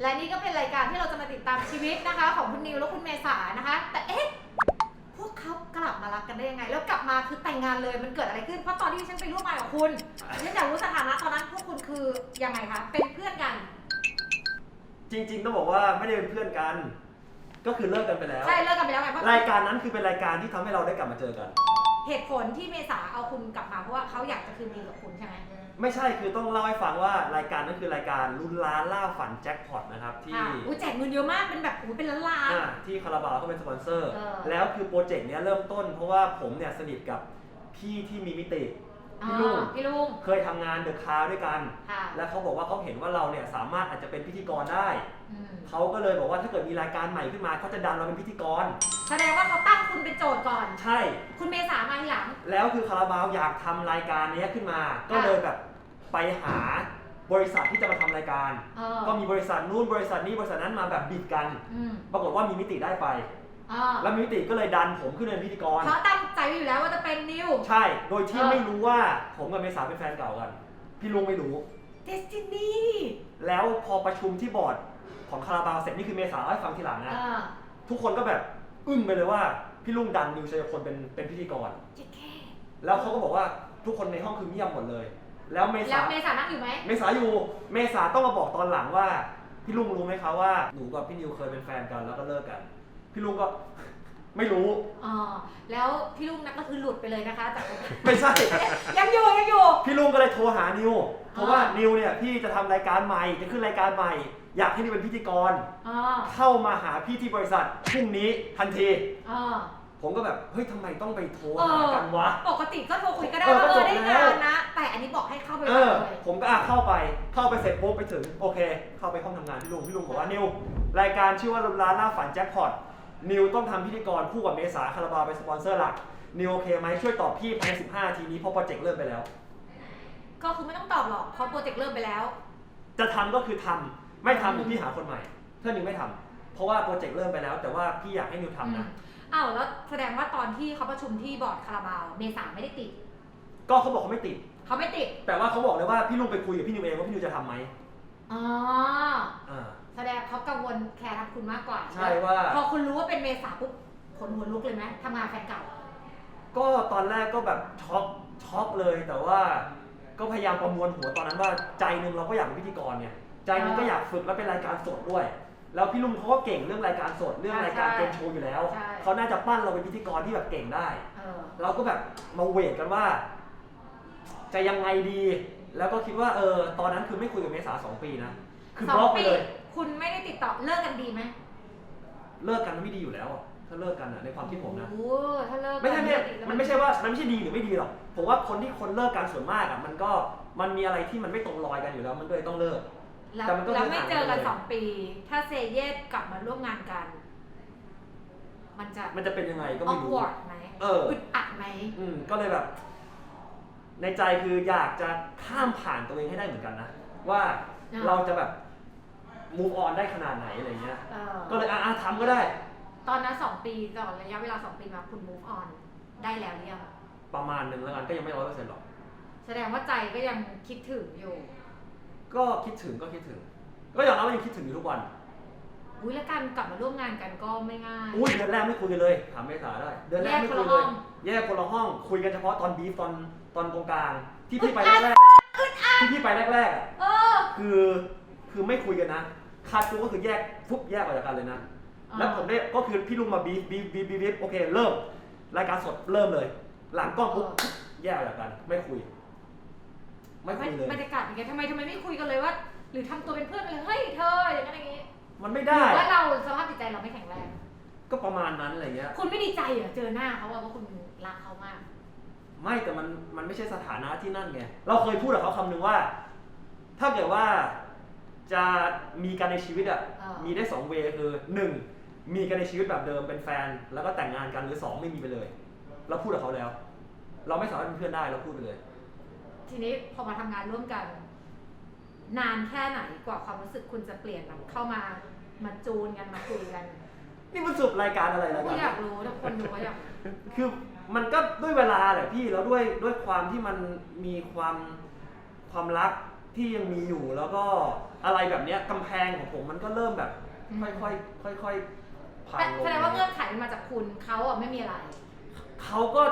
และนี่ก็เป็นรายการที่เราจะมาติดตามชีวิตนะคะ ของคุณนิวและคุณเมษานะคะ แต่เอ๊ะพวกเขากลับมารักกันได้ยังไง แล้วกลับมาคือแต่งงานเลยมันเกิดอะไรขึ้นเพราะตอนที่ฉันไปร่วมงานกับคุณฉันอยากรู้สถานะตอนนั้นพวกคุณคือยังไงคะเป็นเพื่อนกันจริง ๆ ต้องบอกว่าไม่ได้เป็นเพื่อนกัน ก็คือเลิกกันไปแล้ว ใช่เลิกกันไปแล้วไงเพราะ รายการนั้นคือเป็นรายการที่ทำให้เราได้กลับมาเจอกัน เหตุผลที่เมษาเอาคุณกลับมาเพราะว่าเขาอยากจะคืนดีกับคุณใช่ไหม ไม่ใช่คือต้องเล่าให้ฟังว่ารายการนั้นคือรายการลุ้นล้านล่าฝันแจ็คพอตนะครับที่ค่ะอุ้ยแจกเงินเยอะมาก เป็นแบบอุ้ยเป็นล้านล้าน อ่าที่คาราบาวเขาเป็นสปอนเซอร์ เออ แล้วคือโปรเจกต์เนี้ยเริ่มต้นเพราะว่าผมเนี่ยสนิทกับพี่ที่มีมิติ พี่ลุงอ่าพี่ลุงเคยทำงานเดอะคาด้วยกัน ค่ะแล้วเขาบอกว่าเขาเห็นว่าเราเนี่ยสามารถอาจจะเป็นพิธีกรได้ อืมเขาก็เลยบอกว่าถ้าเกิดมีรายการใหม่ขึ้นมาเขาจะดันเราเป็นพิธีกร แสดงว่าเขาตั้งคุณเป็นโจทย์ก่อน ใช่ คุณเมษามาทีหลัง แล้วคือคาราบาวอยากทำรายการเนี้ยขึ้นมา ก็เลยแบบไปหาบริษัทที่จะมาทำรายการ เออก็มีบริษัทนู้นบริษัทนี้บริษัทนั้นมาแบบบิดกัน อืมปรากฏว่ามีมิติได้ไป อ่าแล้วมีมิติก็เลยดันผมขึ้นเป็นพิธีกร เขาตั้งใจไว้อยู่แล้วว่าจะเป็นนิว ใช่ โดยที่เออ ไม่รู้ว่าผมกับเมษาเป็นแฟนเก่ากัน พี่ลุงไม่รู้ เดสตินีแล้วพอประชุมที่บอร์ดของคาราบาวเสร็จนี่คือเมษาเล่าให้ฟังทีหลังนะ อ่าทุกคนก็แบบอึ้งไปเลยว่าพี่ลุงดันนิวชัยพลเป็นเป็นพิธีกร เจ๊แค่แล้วเขาก็บอกว่าทุกคนในห้องคือเงียบหมดเลย แล้วเมแล้ษาวเมษานั่งอยู่ไหมเมษาอยู่ เมษาต้องมาบอกตอนหลังว่า พี่ลุงรู้ไหมคะว่าหนูกับพี่นิวเคยเป็นแฟนกันแล้วก็เลิกกัน พี่ลุงก็ไม่รู้ อ๋อแล้วพี่ลุงนั่นก็คือหลุดไปเลยนะคะจากไม่ใช่ ยังอยู่ยังอยู่ พี่ลุงก็เลยโทรหานิวเพราะว่าอ่านินิวเนี่ยพี่จะทำรายการใหม่จะขึ้นรายการใหม่ อยากให้นิวเป็นพิธีกร อ๋อเข้ามาหาพี่ที่บริษัทพรุ่งนี้ทันที อ๋อผมก็แบบเฮ้ยทำไมต้องไปโทรเอหาอกันวะ ปกติก็โทรคุยก็ได้เออว่าก็เอจอบได้แล้งาวนนะ แต่อันนี้บอกให้เข้าไปเอก่อนอเลยผมก็อะเข้าไปเข้าไปเสร็จปุ๊บไปถึงโอเค เข้าไปห้องทำงานพี่ลุงพี่ลุงบอกว่านิวรายการชื่อว่าร้านล่าฝันแจ็คพอต นิวต้องทำพิธีกรคู่กับเมษาคาราบาวเป็นสปอนเซอร์หลัก นิวโอเคไหมช่วยตอบพี่ภายใน15นาทีนี้เพราะโปรเจกต์เริ่มไปแล้ว ก็คือไม่ต้องตอบหรอกเพราะโปรเจกต์เริ่มไปแล้ว จะทำก็คือทำไม่ทำเดี๋ยวพี่หาคนใหม่ถ้านิวไม่ทำเพราะว่าโปรเจกต์เริ่มไปแล้ว แต่ว่าพี่อยากให้นิวทำนะอ้าวแล้วแสดงว่าตอนที่เขาประชุมที่บอร์ดคาราบาว เมษาไม่ได้ติด ก็เขาบอกเขาไม่ติด เขาไม่ติด แต่ว่าเขาบอกเลยว่าพี่ลุงไปคุยกับพี่นิวเองว่าพี่นิวจะทำไหมอ๋อ อ่า แสดงเขากังวลแคร์ทาง คุณมากกว่าใช่ว่า พอคุณรู้ว่าเป็นเมษาปุ๊บขนหัวลุกเลยไหมทำงานแฟนเก่า ก็ตอนแรกก็แบบช็อกช็อกเลยแต่ว่า ก็พยายามประมวลหัวตอนนั้นว่าใจหนึงเราก็อยากเป็นพิธีกรเนี่ยใจหนึงก็อยากฝึกแล้วเป็นรายการสดด้วย แล้วพี่ลุงเขาก็เก่งเรื่องรายการสดเรื่องรายการเกมโชว์อยู่แล้วใช่ เขาน่าจะปั้นเราเป็นพิธีกรที่แบบเก่งได้ เออ เราก็แบบมาเวทกันว่า จะยังไงดี แล้วก็คิดว่าเออตอนนั้นคือไม่คุยกับเมษาสองปีนะ คือสอบล็งอกไปปีเลย คุณไม่ได้ติดต่อเลิกกันดีไหมเลิกกันมันไม่ดีอยู่แล้วอะถ้าเลิกกันอะในความคิดผมนะ โอ้ถ้าเลิกไม่ใช่ไม่ใช่กัมันไม่ใช่ว่ามันไม่ใช่ดีหรือไม่ดีหรอก ผมว่าคนที่คนเลิกกันส่วนมากอะมันก็มันมีอะไรที่มันไม่ตรงรอยกันอยู่แล้ว มันก็เลยต้องเลิก แล้วแต่มันก็แล้วไม่เจอกันคือห่างกันเลยสองปี ถ้าเซเยสกลับมาร่วมงานกัน มันจะมันจะเป็นยังไงก็ออไม่กรู้ วอร์ดไหมเอออึดอัดไหม อืมก็เลยแบบ ในใจคืออยากจะข้ามผ่านตัวเองให้ได้เหมือนกันนะว่าอ่า เราจะแบบ move on ได้ขนาดไหนอะไรเงี้ย เออก็เลยอะอะทำก็ได้ ตอนนั้นสองปีตลอดระยะเวลาสองปีมาคุณ move on ได้แล้วหรือยังประมาณหนึ่งแล้วกันก็ยังไม่ร้อยเปอร์เซ็นต์หรอก แสดงว่าใจก็ยังคิดถึงอยู่ก็คิดถึงก็คิดถึง ก็ยอมรับว่ายังคิดถึงอยู่ทุกวัน อุ้ยแล้วการกลับมาร่วมงานกันก็ไม่ง่าย อุ้ยเดือนแรกไม่คุยกันเลย ถามเมษาได้ เดือนแรกไม่คุยแยกคนละห้เลอยงแยกคนละห้อง คุยกันเฉพาะตอนบีฟตอนตอนตรงกลาง ที่พี่ไปแรกๆที่พี่ไปแรกๆอะเออ คือคือไม่คุยกันนะ คัดตัวก็คือแยกฟุบแยกออกจากกันเลยนะ แล้วผมได้ก็คือพี่ลุงมาบีฟบีฟบีฟบีฟโอเคเริ่ม รายการสดเริ่มเลย หลังกล้องปุ๊บแยกออกจากกัน ไม่คุย ไม่คุยเลยบรรยากาศเป็นไงทำไมทำไมไม่คุยกันเลยว่า หรือทำตัวเป็นเพื่อนไปเลยเฮ้ยเธออย่างนั้นอย่างนี้ มันไม่หได้รือว่าเราสภาพจิตใจเราไม่แข็งแรง ก็ประมาณนั้นอะไรเงี้ย คุณไม่ดีใจเหรอเจอหน้าเขาอะว่าคุณรักเขามาก ไม่แต่มันมันไม่ใช่สถานะที่นั่นไงเราเคยพูดกับเขาคำหนึ่งว่า ถ้าเกิดว่า จะมีกันในชีวิตอะอ่ามีมีได้สองเวย์คือหนึ่งมีกันในชีวิตแบบเดิมเป็นแฟน แล้วก็แต่งงานกันหรือสองไม่มีไปเลยเราพูดกับเขาแล้ว เราไม่สามารถเป็นเพื่อนได้เราพูดไปเลย ทีนี้พอมาทำงานร่วมกัน นานแค่ไหนกว่าความรู้สึกคุณจะเปลี่ยนแบบเข้ามามาจูนกันมาคุยกันนี่มันสุดรายการอะไรรายกูการอยากรู้ทุกคนดูเขาอยากรู้คือมันก็ด้วยเวลาแหละพี่แล้วด้วยด้วยความที่มันมีความความรักที่ยังมีอยู่แล้วก็ อะไรแบบเนี้ยกำแพงของผมมันก็เริ่มแบบอืมค่อยๆค่อยๆพังแต่ลงแสดงว่าเงื่อนไขมันมาจากคุณเขาอะไม่มีอะไร เขาก็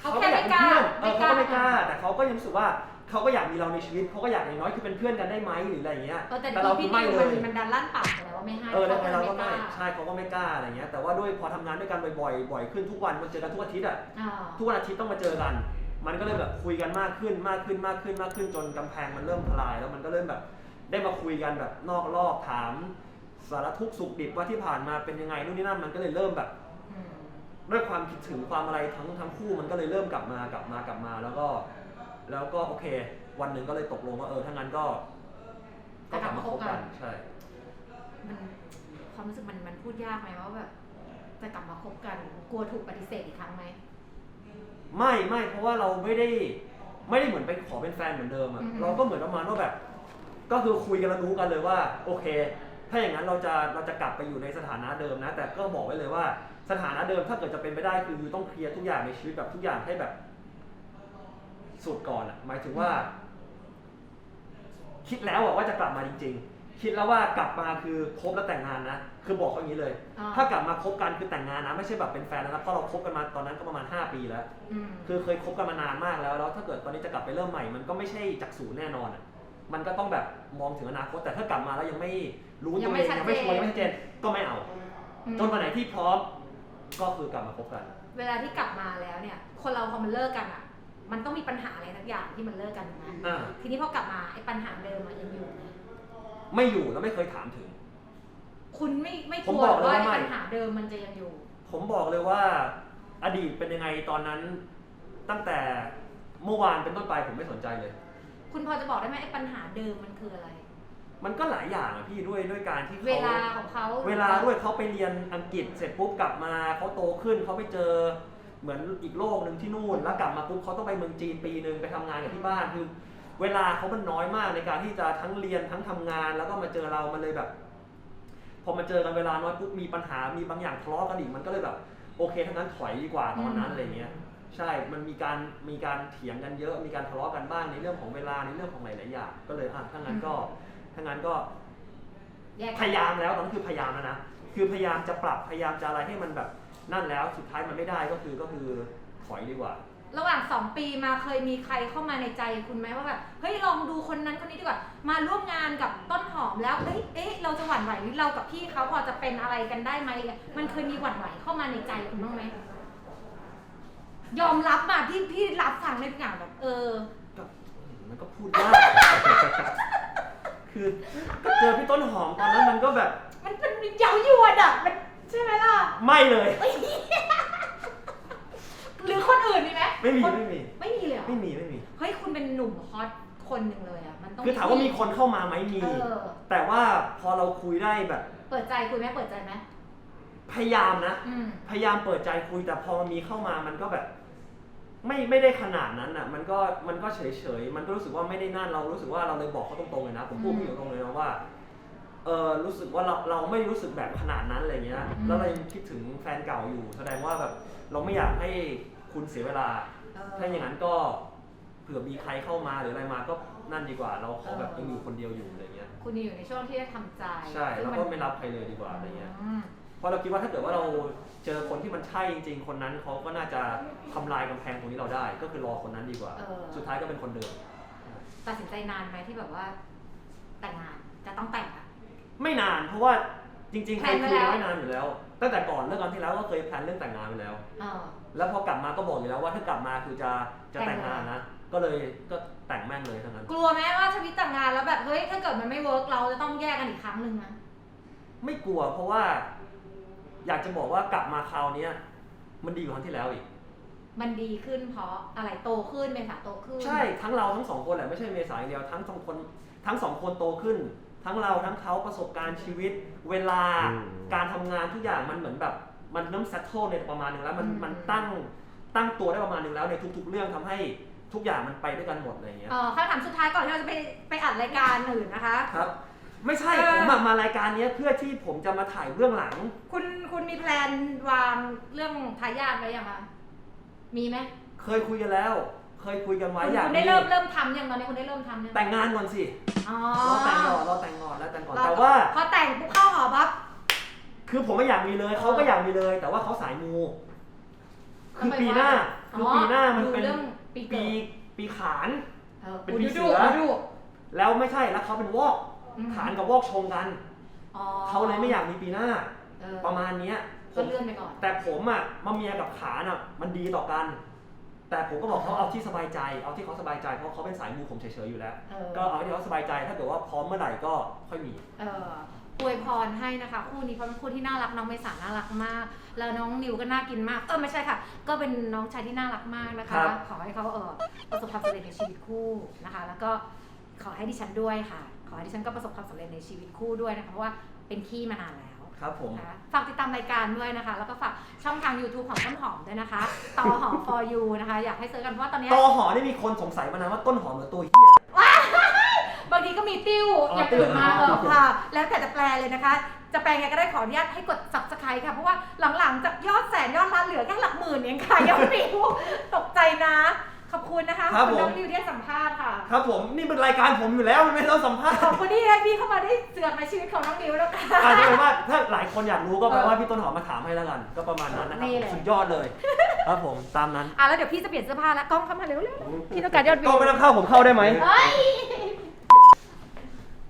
เขาแค่ไม่กล้าเออเขาก็ไม่ไม่กกล้าล้า แต่เขาก็ยังรู้สึกว่าเขาก็อยากมีเราในชีวิตเขาก็อยากอย่างน้อยคือเป็นเพื่อนกันได้ไหมหรืออะไรอย่างเงี้ยเออแต่เราพี่คือไม่นิวเลมันยมันดันลั่นปากไปแล้วว่าไม่ให้เออแล้วไงเราขก็ลไม่ยล้าใช่เขาก็ไม่กล้าอะไรเงี้ยแต่ว่าด้วยพอทำงานด้วยกันบ่อยๆบ่อยขึ้นทุกวันมันเจอกันทุกอาทิตย์อะอ่าทุกวันอาทิตย์ต้องมาเจอกัน มันก็เลยแบบคุยกันมากขึ้นมากขึ้นมากขึ้นมากขึ้นจนกำแพงมันเริ่มทลาย แล้วมันก็เริ่มแบบ ได้มาคุยกันแบบนอกรอบถามสารทุกข์สุขดิบว่าที่ผ่านมาเป็นยังไงนู่นนี่นั่นมันก็เลยเริ่มแบบอืมด้วยความคิดถึงความอะไรทั้งทั้งคู่มันก็เลยเริ่มกลับมากลับมากลับมาแล้วก็ แล้วก็โอเค วันหนึ่งก็เลยตกลงว่าเออถ้างั้นก็ ก็กลับมาคบกันใช่ มันความรู้สึกมันมันพูดยากไหมว่าแบบจะกลับมาคบกันกลัวถูกปฏิเสธอีกครั้งไหมไม่ไม่เพราะว่าเราไม่ได้ ไม่ได้เหมือนไปขอเป็นแฟนเหมือนเดิมอะอือฮึเราก็เหมือนประมาณว่าแบบ ก็คือคุยกันแล้วรู้กันเลยว่าโอเค ถ้าอย่างนั้นเราจะเราจะกลับไปอยู่ในสถานะเดิมนะ แต่ก็บอกไว้เลยว่าสถานะเดิมถ้าเกิดจะเป็นไปได้คือต้องเคลียร์ทุกอย่างในชีวิตแบบทุกอย่างให้แบบสุดก่อนอะหมายถึงว่า คิดแล้วอะว่าจะกลับมาจริง ๆ คิดแล้วว่ากลับมาคือคบแล้วแต่งงานนะคือบอกเขาอย่างนี้เลย อ่า ถ้ากลับมาคบกันคือแต่งงานนะไม่ใช่แบบเป็นแฟนแล้วนะเพราะเราคบกันมาตอนนั้นก็ประมาณ 5 ปีแล้ว อืม คือเคยคบกันมานานมากแล้วแล้วถ้าเกิดตอนนี้จะกลับไปเริ่มใหม่มันก็ไม่ใช่จากศูนย์แน่นอนอะ มันก็ต้องแบบมองถึงอนาคตแต่ถ้ากลับมาแล้วยังไม่รู้ตัวเองยังไม่ชัวร์ยังไม่ชัดเจนก็ไม่เอาอืมจนวันไหนที่พร้อมก็คือกลับมาคบกัน เวลาที่กลับมาแล้วเนี่ย คนเราพอมันเลิกกันอะ มันต้องมีปัญหาอะไรสักอย่างที่มันเลิกกันถูกไหมอ่าทีนี้พอกลับมาไอ้ปัญหาเดิมมันยังอยู่ไหมไม่อยู่แล้วไม่เคยถามถึง คุณไม่ไม่กผมลัวบอกหรือว่าเลยว่าไอ้ไม่ปัญหาเดิมมันจะยังอยู่ ผมบอกเลยว่า อดีตเป็นยังไงตอนนั้นตั้งแต่เมื่อวานเป็นต้นไปผมไม่สนใจเลย คุณพอจะบอกได้ไหมไอ้ปัญหาเดิมมันคืออะไร มันก็หลายอย่างอะพี่ด้วยด้วยการที่เขาเวลาของเขาเวลาด้วยเขาไปเรียนอังกฤษเสร็จปุ๊บกลับมาเขาโตขึ้นเขาไปเจอเหมือนอีกโลกหนึ่งที่นู่น แล้วกลับมาปุ๊บเขาต้องไปเมืองจีนปีหนึ่งไปทำงานกับที่บ้านคือ เวลาเขามันน้อยมากในการที่จะทั้งเรียนทั้งทำงานแล้วก็มาเจอเรามันเลยแบบ พอมาเจอกันเวลาน้อยปุ๊บมีปัญหามีบางอย่างทะเลาะกันอีกมันก็เลยแบบ โอเคทั้งนั้นถอยดีกว่าตอนนั้นอะไรเงี้ย ใช่ มันมีการมีการเถียงกันเยอะ มีการทะเลาะกันบ้างในเรื่องของเวลาในเรื่องของหลายๆอย่าง ก็เลยอะถ้างั้นก็ถ้างั้นก็แยกกันพยายามแล้วตอนนั้นคือพยายามแล้วนะ คือพยายามจะปรับพยายามจะอะไรให้มันแบบนั่นแล้วสุดท้ายมันไม่ได้ก็คือก็คือถอยดีกว่า ระหว่างสองปีมาเคยมีใครเข้ามาในใจคุณไหมว่าแบบเฮ้ยลองดูคนนั้นคนนี้ดีกว่า มาร่วมงานกับต้นหอมแล้วเอ้ยเอ๊ะเราจะหวั่นไหวหรือเรากับพี่เขาพอจะเป็นอะไรกันได้ไหมอะไรเงี้ยมันเคยมีหวั่นไหวเข้ามาในใจคุณบ้างไหม ยอมรับมาที่พี่รับฟังในทุกอย่างแบบ เออ ก็มันก็พูดยาก คือก็เจอพี่ต้นหอมตอนนั้นมันก็แบบ มันเป็นเย้ายวนอะมันใช่ไหมล่ะไม่เลย หรือคนอื่นมีไหมไม่มีคนไม่มีไม่มีเลยเหรอไม่มีไม่มี เฮ้ยคุณเป็นหนุ่มฮอตคนหนึ่งเลยอะมันต้องคือถามว่ามีคนเข้ามาไหมมี เออแต่ว่าพอเราคุยได้แบบ เปิดใจคุยไหมเปิดใจไหม พยายามนะ อืม พยายามเปิดใจคุยแต่พอมันมีเข้ามามันก็แบบ ไม่ไม่ได้ขนาดนั้นอะ มันก็มันก็เฉยเฉยๆมันก็รู้สึกว่าไม่ได้นั่นเรารู้สึกว่าเราเลยบอกเขาตรงๆเลยนะผมพูดอืมไม่อยู่ตรงเลยนะว่าเออรู้สึกว่าเราเราไม่รู้สึกแบบขนาดนั้นอะไรเงี้ยอืม แล้วเรายังคิดถึงแฟนเก่าอยู่ แสดงว่าแบบเราไม่อยากให้คุณเสียเวลาเออถ้าอย่างนั้นก็เผื่อมีใครเข้ามาหรืออะไรมาก็นั่นดีกว่า เราขอแบบยังอยู่คนเดียวอยู่อะไรเงี้ย คุณอยู่ในช่วงที่ได้ทำใจใช่ซึ่งแล้วนก็ไม่รับใครเลยดีกว่าอะไรเงี้ย อืม เพราะเราคิดว่าถ้าเกิดว่าเราเจอคนที่มันใช่จริง ๆ คนนั้นเขาก็น่าจะทำลายกำแพงตรงนี้เราได้ ก็คือรอคนนั้นดีกว่า เออ สุดท้ายก็เป็นคนเดิม ตัดสินใจนานไหมที่แบบว่า แต่งงานจะต้องแต่งอะไม่นานเพราะว่าจริงๆแพเคลยนคุไว้ยแล้ว ไว้นานอยู่แล้ว ตั้งแต่ก่อนเรื่องกันที่แล้วก็เคยแพลนเรื่องแต่งงานไปแล้ว เออ แล้วพอกลับมาก็บอกอยู่แล้วว่าถ้ากลับมาคือจะจะแต่แต่งงงานงานนะ ก็เลยก็แต่งแม่งเลยทั้งนั้น กลัวไหมว่าชีวิตแต่งงานแล้วแบบเฮ้ยถ้าเกิดมันไม่เวิร์กเราจะต้องแยกกันอีกครั้งหนึ่งนะ ไม่กลัวเพราะว่า อยากจะบอกว่ากลับมาคราวเนี้ยมันดีกว่าครั้งที่แล้วอีก มันดีขึ้นเพราะอะไรโตขึ้นเมษาโตขึ้นใช่ทั้งเราทั้งสองคนแหละไม่ใช่เมษายอย่างเดียวทั้งสองคนทั้งสองคนโตขึ้น ทั้งเราทั้งเขาประสบการณ์ชีวิต เวลาอืม การทำงานทุกอย่างมันเหมือนแบบ มันเริ่มเซตโตในประมาณหนึงแล้วมันอืมมันตั้งตั้งตัวได้ประมาณหนึงแล้วในทุก ๆ เรื่องทำให้ทุกอย่างมันไปด้วยกันหมดอะไรอย่างเงี้ยเออคำถามสุดท้ายก่อนที่เราจะไปไปอัดรายการอื่นนะคะ ครับ ไม่ใช่เออ ผมอะมารายการเนี้ยเพื่อที่ผมจะมาถ่ายเบื้องหลัง คุณคุณมีแพลนวางเรื่องทายาทไว้ยังคะมีไหมเคยคุยกันแล้ว เคเคยคุยกันไว้คุณอยากคุณได้เริ่มเริ่มทำยังตอนนี้คุณได้เริ่มทำยังแต่งงานก่อนสิอ๋อรอแต่งก่อนรอแต่งก่อนแล้วแต่งก่อนรอแต่ว่า พอแต่งปุ๊บเข้าหอปั๊บ คือผมไม่อยากมีเลยเขาก็อยากมีเลย แต่ว่าเขาสายมูคือปีหน้าอ๋อคือปีหน้ามันเป็นดูเรื่องปีเกิปีดปีขานออเป็นดูปีดูเสือดูดูแล้วไม่ใช่แล้วเขาเป็นวอก อืม ขานกับวอกชงกัน อ๋อเขาเลยไม่อยากมีปีหน้า เออประมาณเนี้ยผก็มเลื่อนไปก่อน แต่ผมอะมาเมียกับขานอะมันดีต่อกัน แต่ผมก็บอกเขาเอาที่สบายใจ เอาที่เขาสบายใจเพราะเขาเป็นสายมูผมเฉยๆอยู่แล้ว เออ ก็เอาที่เขาสบายใจถ้าเกิดว่าพร้อมเมื่อไหร่ก็ค่อยมี เอออวยพรให้นะคะ คู่นี้เพราะเป็นคู่ที่น่ารักน้องเมษาน่ารักมาก แล้วน้องนิวก็น่ากินมาก เออไม่ใช่ค่ะ ก็เป็นน้องชายที่น่ารักมากนะคะ ครับ ขอให้เขาเออประสบความสำเร็จในชีวิตคู่นะคะ แล้วก็ขอให้ดิฉันด้วยค่ะ ขอให้ดิฉันก็ประสบความสำเร็จในชีวิตคู่ด้วยนะคะเพราะว่าเป็นขี้มานานแล้วครับผม นะคะฝากติดตามรายการด้วยนะคะ แล้วก็ฝากช่องทาง YouTube ของต้นหอมด้วยนะคะต่อหอม for you นะคะ อยากให้เซิร์ชกันเพราะว่าตอนเนี้ย ตอหอนี่มีคนสงสัยมานานว่าต้นหอมหรือตัวเหี้ย บางทีก็มีติ้วอ๋ออย่างอื่นมาติ้เอวอค่ะ แล้วแต่จะแปลเลยนะคะ จะแปลไงก็ได้ขออนุญาตให้กด subscribe ค่ะ เพราะว่าหลังๆจากยอดแสนยอดล้านเหลือแค่หลักหมื่นเองค่ะยังไม่รู้ตกใจนะขอบ คุณนะคะครับขอบคุณน้อผมงนิวที่ให้สัมภาษณ์ค่ะ ครับผมนี่เป็นรายการผมอยู่แล้วมันไม่ต้องสัมภาษณ์ขอบคุณที่ให้พี่เข้ามาได้เสือกในชีวิตของน้องนิวแล้วกัน อาจจะเป็นว่าถ้าหลายคนอยากรู้ก็แปลว่าพี่ต้นหอมมาถามให้แล้วกัน ก็ประมาณนั้นนะครันี่บเลย สุดยอดเลย ครับผมตามนั้นอะแล้วเดี๋ยวพี่จะเปลี่ยนเสื้อผ้าแล้วกล้องเข้ามาเร็วๆพี่ต้องการยอดวิก็วไม่ต้องเข้าผมเข้าได้ไหมเฮ้ย